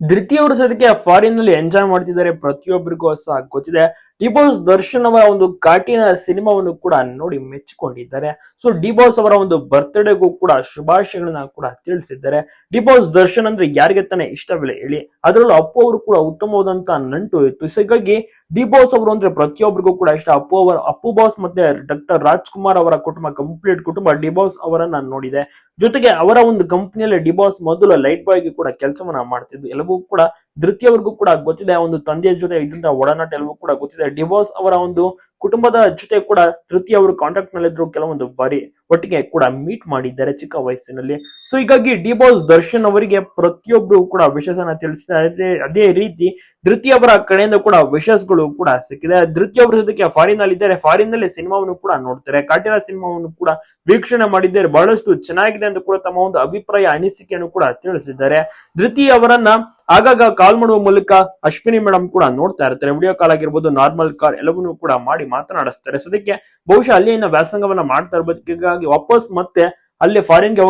ಧೃತಿಯವರು ಸದ್ಯಕ್ಕೆ ಫಾರಿನ್ನಲ್ಲಿ ಎಂಜಾಯ್ ಮಾಡ್ತಿದ್ದಾರೆ ಪ್ರತಿಯೊಬ್ಬರಿಗೂ ಸಹ ಗೊತ್ತಿದೆ. ಡಿಬೋಸ್ ದರ್ಶನ್ ಅವರ ಒಂದು ಕಾಟಿನ ಸಿನಿಮಾವನ್ನು ಕೂಡ ನೋಡಿ ಮೆಚ್ಚಿಕೊಂಡಿದ್ದಾರೆ. ಸೊ ಡಿಬೋಸ್ ಅವರ ಒಂದು ಬರ್ತ್ಡೇಗೂ ಕೂಡ ಶುಭಾಶಯಗಳನ್ನ ಕೂಡ ತಿಳಿಸಿದ್ದಾರೆ. ಡಿಬೋಸ್ ದರ್ಶನ್ ಅಂದ್ರೆ ಯಾರಿಗೆ ತಾನೇ ಇಷ್ಟವಿಲ್ಲ ಹೇಳಿ. ಅದರಲ್ಲೂ ಅಪ್ಪು ಅವರು ಕೂಡ ಉತ್ತಮವಾದಂತ ನಂಟು ಇತ್ತು ಡಿಬೋಸ್ ಅವರು ಅಂದ್ರೆ ಪ್ರತಿಯೊಬ್ಬರಿಗೂ ಕೂಡ ಇಷ್ಟ. ಅಪ್ಪು ಅವರ, ಅಪ್ಪು ಬಾಸ್ ಮತ್ತೆ ಡಾಕ್ಟರ್ ರಾಜ್ಕುಮಾರ್ ಅವರ ಕುಟುಂಬ ಕಂಪ್ಲೀಟ್ ಕುಟುಂಬ ಡಿಬೋಸ್ ಅವರನ್ನ ನೋಡಿದೆ. ಜೊತೆಗೆ ಅವರ ಒಂದು ಕಂಪ್ನಿಯಲ್ಲಿ ಡಿ ಬಾಸ್ ಮೊದಲು ಲೈಟ್ ಬಾಯ್ಗೆ ಕೂಡ ಕೆಲಸವನ್ನ ಮಾಡ್ತಿದ್ದು ಎಲ್ಲವೂ ಕೂಡ ಧೃತಿಯವರಿಗೂ ಕೂಡ ಗೊತ್ತಿದೆ. ಒಂದು ತಂದೆಯ ಜೊತೆ ಇದ್ದಂತ ಒಡನಾಟ ಎಲ್ಲವೂ ಕೂಡ ಗೊತ್ತಿದೆ. ಡಿಬಾಸ್ ಅವರ ಒಂದು ಕುಟುಂಬದ ಜೊತೆ ಕೂಡ ತೃತಿ ಅವರು ಕಾಂಟ್ಯಾಕ್ಟ್ ನಲ್ಲಿದ್ರು ಕೆಲವೊಂದು ಬಾರಿ ಒಟ್ಟಿಗೆ ಕೂಡ ಮೀಟ್ ಮಾಡಿದ್ದಾರೆ ಚಿಕ್ಕ ವಯಸ್ಸಿನಲ್ಲಿ. ಸೊ ಹೀಗಾಗಿ ಡಿ ಬಾಸ್ ದರ್ಶನ್ ಅವರಿಗೆ ಪ್ರತಿಯೊಬ್ರು ಕೂಡ ವಿಶೇಷನ ತಿಳಿಸಿದ್ದಾರೆ. ಅದೇ ರೀತಿ ಧೃತಿ ಅವರ ಕಡೆಯಿಂದ ಕೂಡ ವಿಶೇಷಗಳು ಕೂಡ ಸಿಕ್ಕಿದೆ. ಧೃತಿ ಅವರ ಜೊತೆಗೆ ಫಾರಿನ್ ಅಲ್ಲಿ ಇದ್ದಾರೆ. ಫಾರಿನ್ನಲ್ಲಿ ಸಿನಿಮಾವನ್ನು ಕೂಡ ನೋಡ್ತಾರೆ. ಕಾಟಿರ ಸಿನಿಮಾವನ್ನು ಕೂಡ ವೀಕ್ಷಣೆ ಮಾಡಿದ್ದಾರೆ. ಬಹಳಷ್ಟು ಚೆನ್ನಾಗಿದೆ ಅಂತ ಕೂಡ ತಮ್ಮ ಒಂದು ಅಭಿಪ್ರಾಯ, ಅನಿಸಿಕೆಯನ್ನು ಕೂಡ ತಿಳಿಸಿದ್ದಾರೆ. ಧೃತಿ ಅವರನ್ನ ಆಗಾಗ ಕಾಲ್ ಮಾಡುವ ಮೂಲಕ ಅಶ್ವಿನಿ ಮೇಡಮ್ ಕೂಡ ನೋಡ್ತಾ ಇರ್ತಾರೆ. ವಿಡಿಯೋ ಕಾಲ್ ಆಗಿರ್ಬೋದು ನಾರ್ಮಲ್ ಕಾಲ್ ಎಲ್ಲವನ್ನೂ ಕೂಡ ಮಾಡಿ ಮಾತನಾಡಿಸ್ತಾರೆ. ಸದ್ಯಕ್ಕೆ ಬಹುಶಃ ಅಲ್ಲಿನ ವ್ಯಾಸಂಗವನ್ನ ಮಾಡ್ತಾ ಇರ್ಬೇಕು ಹೀಗಾಗಿ ವಾಪಸ್ ಮತ್ತೆ ಅಲ್ಲಿ ಫಾರಿನ್ಗೆ ಹೋಗಿ